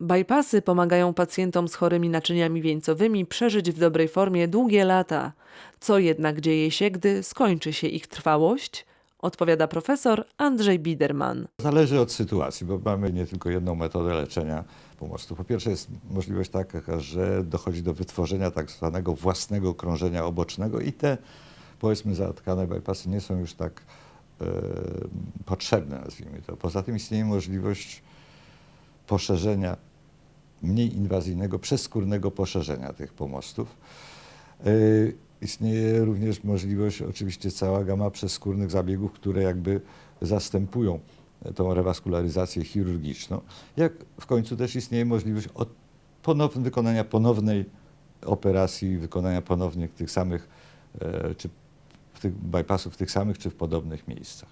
Bypassy pomagają pacjentom z chorymi naczyniami wieńcowymi przeżyć w dobrej formie długie lata. Co jednak dzieje się, gdy skończy się ich trwałość? Odpowiada profesor Andrzej Biderman. Zależy od sytuacji, bo mamy nie tylko jedną metodę leczenia pomostu. Po pierwsze jest możliwość taka, że dochodzi do wytworzenia tak zwanego własnego krążenia obocznego i te powiedzmy zatkane bypassy nie są już tak e, potrzebne, nazwijmy to. Poza tym istnieje możliwość poszerzenia, mniej inwazyjnego, przeskórnego poszerzenia tych pomostów. E, Istnieje również możliwość, oczywiście cała gama przeskórnych zabiegów, które jakby zastępują tą rewaskularyzację chirurgiczną. Jak w końcu też istnieje możliwość ponow, wykonania ponownej operacji, wykonania ponownie tych samych, e, czy tych bypassów w tych samych, czy w podobnych miejscach.